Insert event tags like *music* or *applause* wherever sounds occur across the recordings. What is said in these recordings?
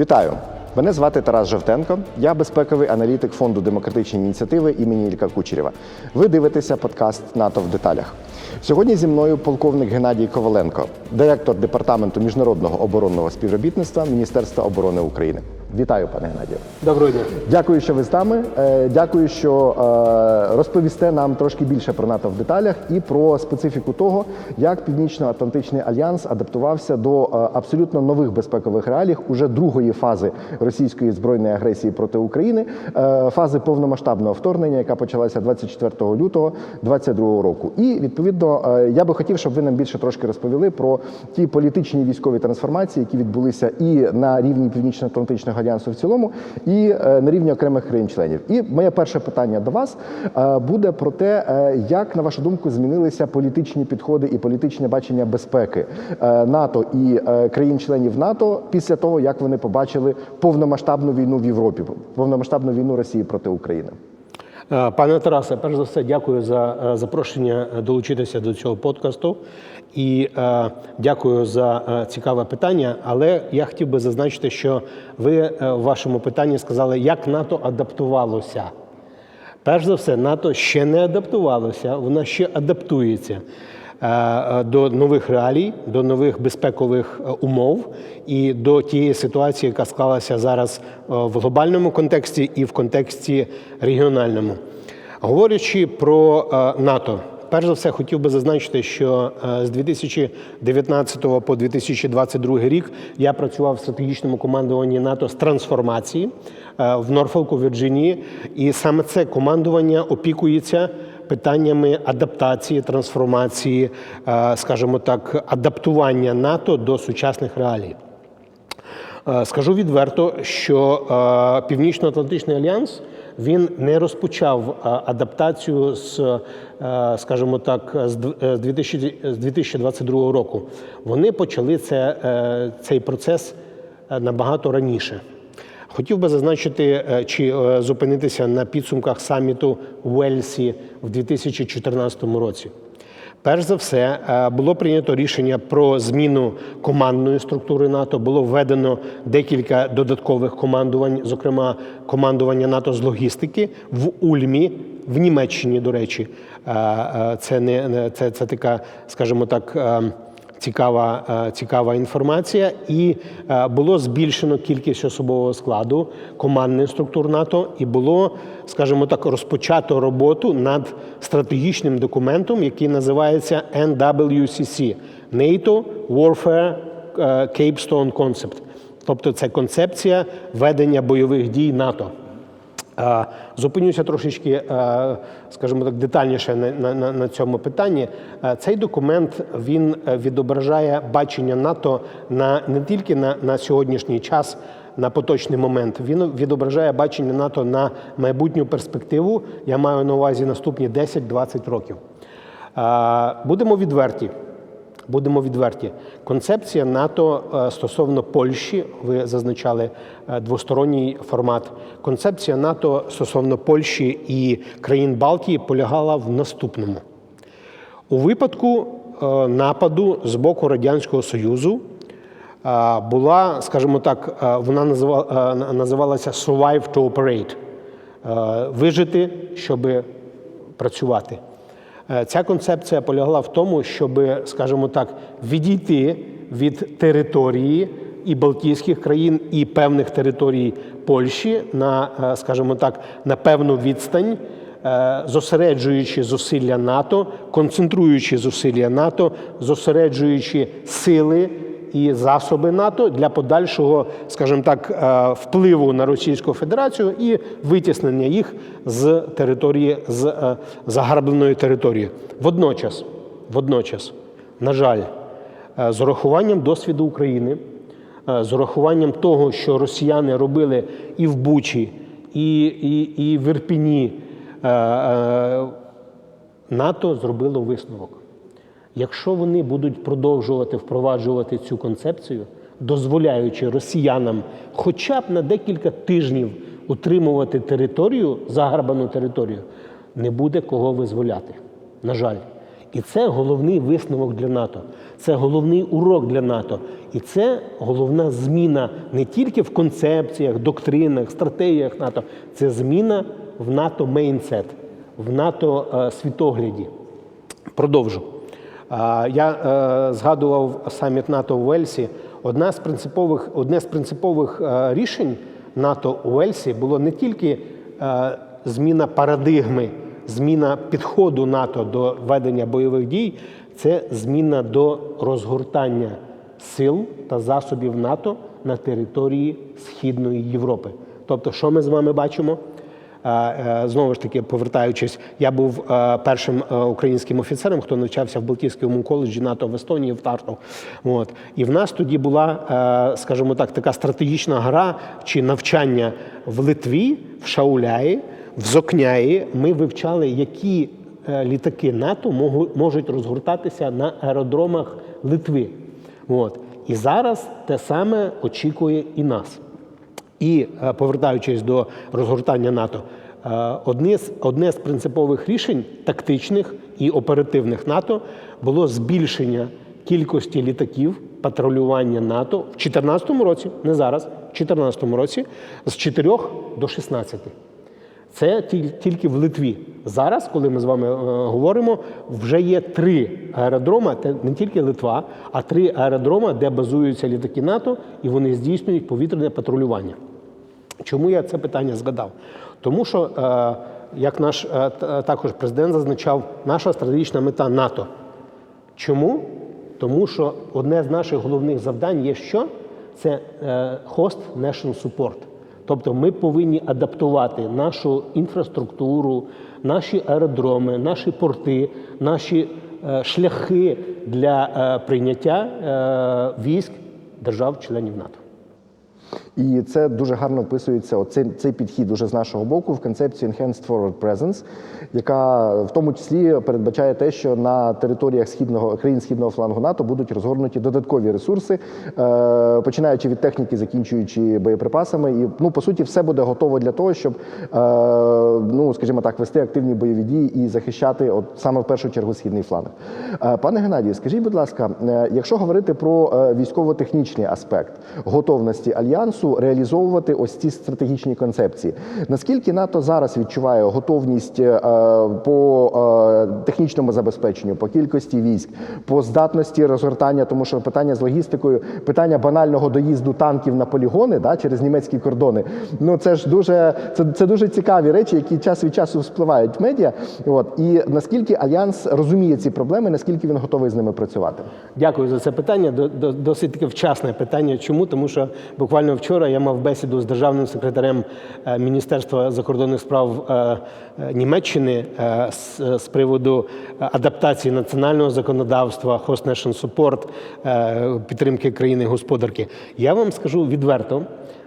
Вітаю! Мене звати Тарас Жовтенко. Я безпековий аналітик фонду демократичні ініціативи імені Ілька Кучерєва. Ви дивитеся подкаст НАТО в деталях. Сьогодні зі мною полковник Геннадій Коваленко, директор департаменту міжнародного оборонного співробітництва Міністерства оборони України. Вітаю, пане Геннадію. Доброго дня. Дякую, що ви з нами. Е, Дякую, що е, розповісте нам трошки більше про НАТО в деталях і про специфіку того, як Північно-Атлантичний альянс адаптувався до е, абсолютно нових безпекових реалій уже другої фази російської збройної агресії проти України, фази повномасштабного вторгнення, яка почалася 24 лютого 2022 року. І відповідно я би хотів, щоб ви нам більше трошки розповіли про ті політичні військові трансформації, які відбулися і на рівні Північно-Атлантичного альянсу в цілому, і е, на рівні окремих країн-членів. І моє перше питання до вас е, буде про те, е, як на вашу думку змінилися політичні підходи і політичне бачення безпеки НАТО і країн-членів НАТО після того, як вони побачили повномасштабну війну в Європі, повномасштабну війну Росії проти України. Е, Пане Тарасе, перш за все, дякую за е, запрошення долучитися до цього подкасту. І е, дякую за е, цікаве питання. Але я хотів би зазначити, що ви е, в вашому питанні сказали, як НАТО адаптувалося. Перш за все, НАТО ще не адаптувалося, вона ще адаптується е, е, до нових реалій, до нових безпекових е, умов і до тієї ситуації, яка склалася зараз е, в глобальному контексті і в контексті регіональному. Говорячи про е, НАТО, перш за все хотів би зазначити, що е, з 2019 по 2022 рік я працював в стратегічному командуванні НАТО з трансформації е, в Норфолку, Вірджинії, і саме це командування опікується питаннями адаптації, трансформації, е, скажімо так, адаптування НАТО до сучасних реалій. Е, Скажу відверто, що е, Північно-Атлантичний альянс він не розпочав адаптацію з, скажімо так, з дв- е, з 2000 з 2022 року. Вони почали це, цей процес набагато раніше. Хотів би зазначити е, чи е, зупинитися на підсумках саміту Уельсі в 2014 році. Перш за все, е, було прийнято рішення про зміну командної структури НАТО. Було введено декілька додаткових командувань, зокрема командування НАТО з логістики в Ульмі, в Німеччині, до речі. Це не це, це така, скажімо так. Цікава, е, цікава інформація, і е, було збільшено кількість особового складу командних структур НАТО, і було, скажімо так, розпочато роботу над стратегічним документом, який називається NWCC – NATO Warfare е, Capstone Concept. Тобто це концепція ведення бойових дій НАТО. Зупинюся трошечки, е, скажімо так, детальніше на, на, на- цьому питанні. Е, Цей документ він е, відображає бачення НАТО на не тільки на, на сьогоднішній час, на поточний момент. Він відображає бачення НАТО на майбутню перспективу. Я маю на увазі наступні 10-20 років. Будемо відверті. Будемо відверті. Концепція НАТО е, стосовно Польщі, ви зазначали е, двосторонній формат. Концепція НАТО стосовно Польщі і країн Балтії полягала в наступному. У випадку е, нападу з боку Радянського Союзу була, скажімо так, вона називалася Survive to Operate вижити, щоб працювати. Е, Ця концепція полягла в тому, щоб, скажімо так, відійти від території і Балтійських країн, і певних територій Польщі на, е, скажімо так, на певну відстань, е, зосереджуючи зусилля НАТО, концентруючи зусилля НАТО, зосереджуючи сили і засоби НАТО для подальшого, скажімо так, е, впливу на Російську Федерацію і витіснення їх з території з е, загарбленої території. Водночас, водночас, на жаль, е, з урахуванням досвіду України, з урахуванням того, що росіяни робили і в Бучі, і, і, і в Ірпіні, НАТО зробило висновок. Якщо вони будуть продовжувати впроваджувати цю концепцію, дозволяючи росіянам хоча б на декілька тижнів утримувати територію, загарбану територію, не буде кого визволяти. На жаль. І це головний висновок для НАТО. Це головний урок для НАТО. І це головна зміна не тільки в концепціях, доктринах, стратегіях НАТО, це зміна в НАТО мейнсет, в НАТО е, світогляді. Продовжу. Я е, згадував саміт НАТО у Вельсі. Одна з принципових, одне з принципових е, рішень НАТО у Вельсі було не тільки е, зміна парадигми, зміна підходу НАТО до ведення бойових дій, це зміна до розгортання сил та засобів НАТО на території Східної Європи. Тобто, що ми з вами бачимо? Е, е, Знову ж таки, повертаючись, я був е, першим українським офіцером, хто навчався в Балтійському коледжі НАТО в Естонії, в Тарту. От. І в нас тоді була, скажімо так, така стратегічна гра чи навчання в Литві, в Шауляї, в Зокняї. Ми вивчали, які літаки НАТО можуть розгортатися на аеродромах Литви. От. І зараз те саме очікує і нас. І е, повертаючись до розгортання НАТО, е, одне з, одне з принципових рішень тактичних і оперативних НАТО було збільшення кількості літаків патрулювання НАТО в 2014 році, не зараз, в 2014 році, з 4 до 16. Це тіль- тільки в Литві. Зараз, коли ми з вами е, говоримо, вже є три аеродрома, не тільки Литва, а три аеродрома, де базуються літаки НАТО, і вони здійснюють повітряне патрулювання. Чому я це питання згадав? Тому що, е, як наш е, також президент зазначав, наша стратегічна мета НАТО. Чому? Тому що одне з наших головних завдань є що? Це е, host nation support. Тобто ми повинні адаптувати нашу інфраструктуру, наші аеродроми, наші порти, наші е, шляхи для е, прийняття е, військ держав-членів НАТО. І це дуже гарно вписується оцей цей підхід уже з нашого боку в концепцію Enhanced Forward Presence, яка в тому числі передбачає те, що на територіях східного країн східного флангу НАТО будуть розгорнуті додаткові ресурси, е, починаючи від техніки, закінчуючи боєприпасами. І ну по суті, все буде готово для того, щоб е, ну скажімо так, вести активні бойові дії і захищати, от саме в першу чергу, східний фланг. Е, Пане Геннадію, скажіть, будь ласка, якщо говорити про військово-технічний аспект готовності альянсу реалізовувати ось ці стратегічні концепції, наскільки НАТО зараз відчуває готовність е, по е, технічному забезпеченню, по кількості військ, по здатності розгортання, тому що питання з логістикою, питання банального доїзду танків на полігони да, через німецькі кордони. Ну це ж дуже це, це дуже цікаві речі, які час від часу вспливають в медіа. От і наскільки альянс розуміє ці проблеми, наскільки він готовий з ними працювати? Дякую за це питання. До- до- Досить таке вчасне питання. Чому? Тому що буквально вчора я мав бесіду з державним секретарем е, Міністерства закордонних справ е, е, Німеччини з, приводу адаптації національного законодавства, Host Nation Support, підтримки країни-господарки. Я вам скажу відверто,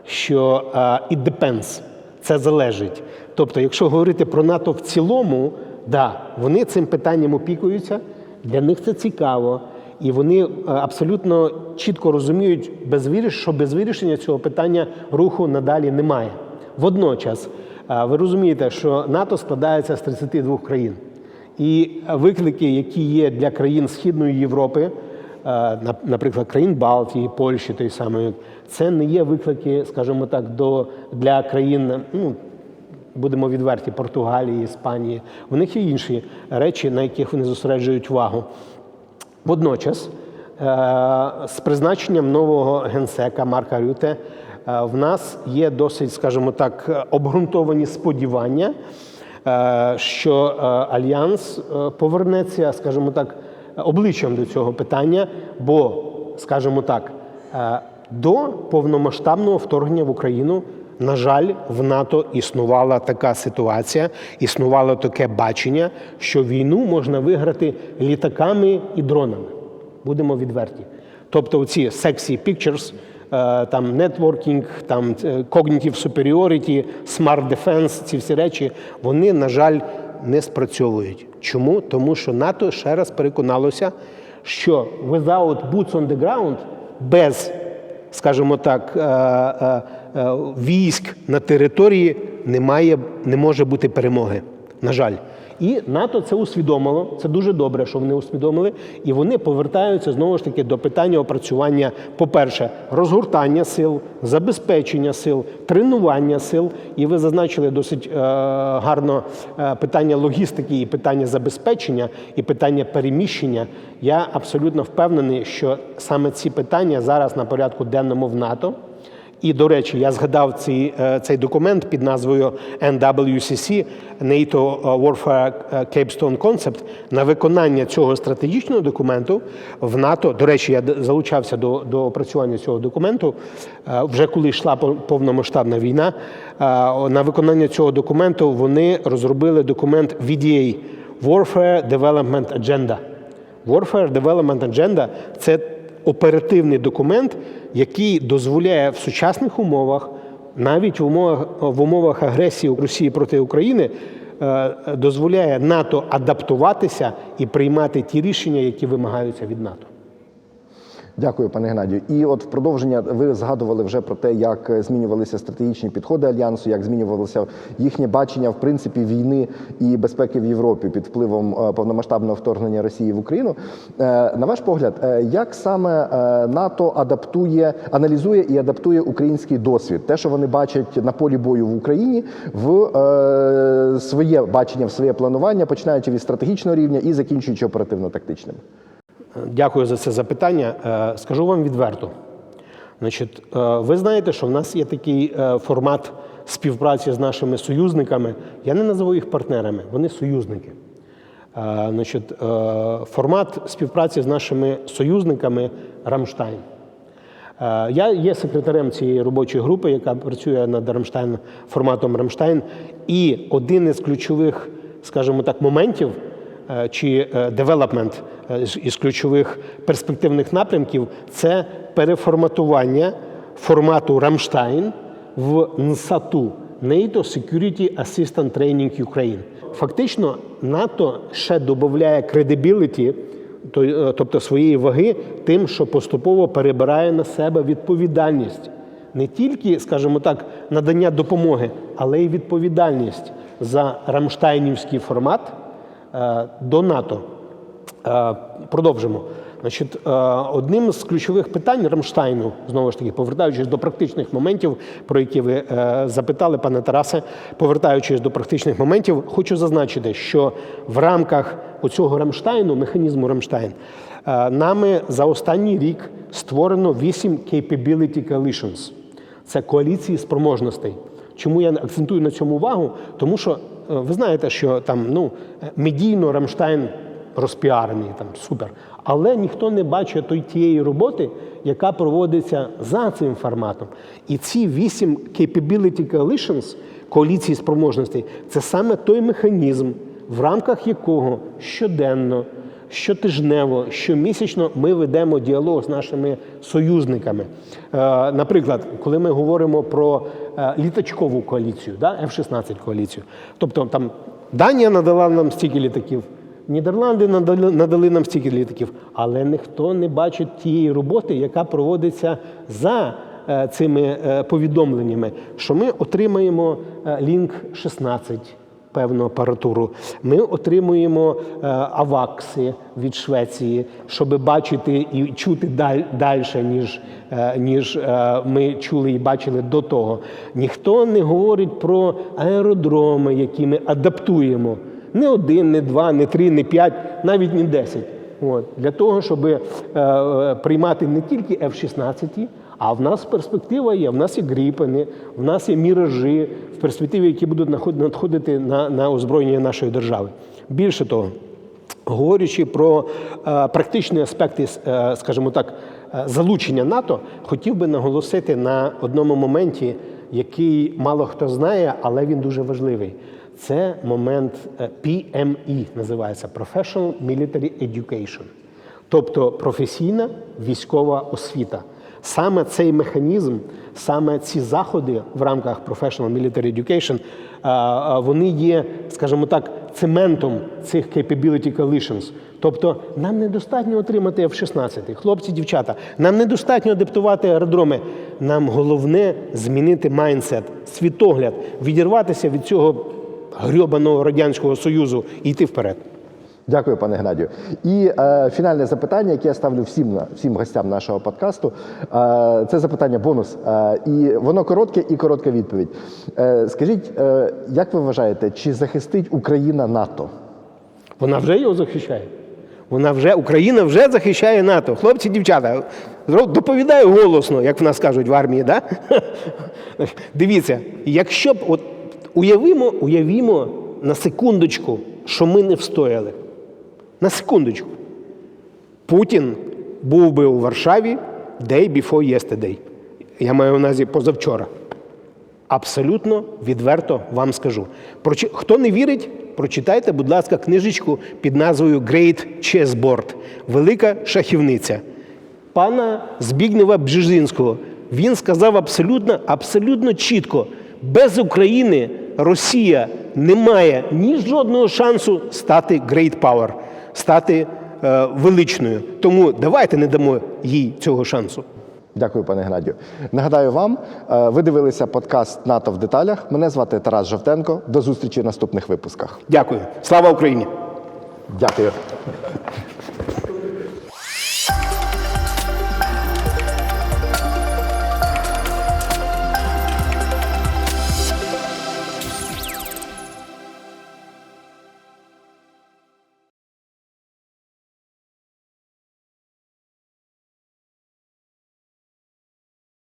що it depends. Це залежить. Тобто, якщо говорити про НАТО в цілому, да, вони цим питанням опікуються, для них це цікаво, і вони е, абсолютно чітко розуміють, що без вирішення цього питання руху надалі немає. Водночас, е, ви розумієте, що НАТО складається з 32 країн. І виклики, які є для країн Східної Європи, е, наприклад, країн Балтії, Польщі, той самої, це не є виклики, скажімо так, до, для країн, ну, будемо відверті, Португалії, Іспанії. У них є інші речі, на яких вони зосереджують увагу. Водночас, е, з призначенням нового генсека Марка Рюте, е, в нас є досить, скажімо так, обґрунтовані сподівання, е, що альянс повернеться, скажімо так, обличчям до цього питання, бо, скажімо так, до повномасштабного вторгнення в Україну. На жаль, в НАТО існувала така ситуація, існувало таке бачення, що війну можна виграти літаками і дронами. Будемо відверті. Тобто, ці sexy pictures, е, там networking, там е, cognitive superiority, smart defense, ці всі речі, вони, на жаль, не спрацьовують. Чому? Тому що НАТО ще раз переконалося, що without boots on the ground, без скажімо так, е, е, е, військ на території немає, не може бути перемоги. на жаль. І НАТО це усвідомило. Це дуже добре, що вони усвідомили. І вони повертаються знову ж таки до питання опрацювання, по-перше, розгортання сил, забезпечення сил, тренування сил. І ви зазначили досить е, гарно е, питання логістики і питання забезпечення, і питання переміщення. Я абсолютно впевнений, що саме ці питання зараз на порядку денному в НАТО. І, до речі, я згадав цей, е, цей документ під назвою NWCC NATO Warfare Capstone Concept. На виконання цього стратегічного документу в НАТО, до речі, я залучався до, до опрацювання цього документу, е, вже коли йшла пов- повномасштабна війна. е, На виконання цього документу вони розробили документ VDA – Warfare Development Agenda. Warfare Development Agenda – це оперативний документ, який дозволяє в сучасних умовах, навіть в умовах, в умовах агресії Росії проти України, е, дозволяє НАТО адаптуватися і приймати ті рішення, які вимагаються від НАТО. Дякую, пане Геннадію. І от в продовження ви згадували вже про те, як е, змінювалися стратегічні підходи альянсу, як змінювалося їхнє бачення в принципі війни і безпеки в Європі під впливом е, повномасштабного вторгнення Росії в Україну. Е, На ваш погляд, як саме НАТО адаптує, аналізує і адаптує український досвід, те, що вони бачать на полі бою в Україні, в своє бачення, в своє планування, починаючи від стратегічного рівня і закінчуючи оперативно-тактичним? Дякую за це запитання. Е, Скажу вам відверто. Значить, е, ви знаєте, що в нас є такий е, формат співпраці з нашими союзниками. Я не називаю їх партнерами, вони союзники. Значить, формат співпраці з нашими союзниками Рамштайн. Я є секретарем цієї робочої групи, яка працює над Рамштайн, форматом Рамштайн. І один із ключових, скажімо так, моментів чи девелопмент із ключових перспективних напрямків це переформатування формату Рамштайн в НСАТУ NATO Security Assistant Training Ukraine. Фактично, НАТО ще додає е, тобто своєї ваги, тим, що поступово перебирає на себе відповідальність не тільки, скажімо так, надання допомоги, але й відповідальність за рамштайнівський формат е, до НАТО. Е, Продовжимо. Значить, е, одним з ключових питань Рамштайну, знову ж таки, повертаючись до практичних моментів, про які ви е, запитали, пане Тарасе, повертаючись до практичних моментів, хочу зазначити, що в рамках оцього Рамштайну, механізму Рамштайн, е, нами за останній рік створено 8 capability coalitions. Це коаліції спроможностей. Чому я акцентую на цьому увагу? Тому що е, ви знаєте, що там ну е, медійно Рамштайн розпіарений, там супер. Але ніхто не бачить той тієї роботи, яка проводиться за цим форматом. І ці вісім capability coalitions, коаліції спроможностей, це саме той механізм, в рамках якого щоденно, щотижнево, щомісячно ми ведемо діалог з нашими союзниками. Е, Наприклад, коли ми говоримо про е, літачкову коаліцію, да, F-16 коаліцію, тобто там Данія надала нам стільки літаків. Нідерланди надали, надали нам стільки літаків, але ніхто не бачить тієї роботи, яка проводиться за е, цими е, повідомленнями, що ми отримаємо е, лінк 16 певну апаратуру. Ми отримуємо е, авакси від Швеції, щоб бачити і чути далі, ніж, е, ніж е, ми чули і бачили до того. Ніхто не говорить про аеродроми, які ми адаптуємо. Не один, не два, не три, не п'ять, навіть не десять. От. Для того, щоб приймати не тільки F-16, а в нас перспектива є. В нас є гріпени, в нас є міражі в перспективі, які будуть надходити на, на озброєння нашої держави. Більше того, говорячи про е, практичні аспекти, е, скажімо так, е, залучення НАТО, хотів би наголосити на одному моменті, який мало хто знає, але він дуже важливий. Це момент е, PME, називається Professional Military Education, тобто професійна військова освіта. Саме цей механізм, саме ці заходи в рамках Professional Military Education, а, а, вони є, скажімо так, цементом цих capability coalitions. Тобто нам недостатньо отримати F-16, хлопці, дівчата, нам недостатньо адаптувати аеродроми. Нам головне змінити майндсет, світогляд, відірватися від цього грьобаного радянського союзу і йти вперед. Дякую, пане Геннадію. І е, фінальне запитання, яке я ставлю всім всім гостям нашого подкасту. Е, це запитання бонус. Е, і воно коротке і коротка відповідь. Е, скажіть, е, як ви вважаєте, чи захистить Україна НАТО? Вона вже його захищає. Вона вже Україна вже захищає НАТО. Хлопці, дівчата, доповідаю голосно, як в нас кажуть в армії. Да? *laughs* Дивіться, якщо б от уявімо, уявімо на секундочку, що ми не встояли. На секундочку. Путін був би у Варшаві day before yesterday. Я маю на увазі позавчора. Абсолютно відверто вам скажу. Хто не вірить, прочитайте, будь ласка, книжечку під назвою Great Chessboard Велика шахівниця пана Збігнєва Бжезинського. Він сказав абсолютно, абсолютно чітко: без України Росія не має ні жодного шансу стати great power, стати е, величною. Тому давайте не дамо їй цього шансу. Дякую, пане Геннадію. Нагадаю вам, е, ви дивилися подкаст НАТО в деталях. Мене звати Тарас Жовтенко. До зустрічі в наступних випусках. Дякую. Слава Україні! Дякую.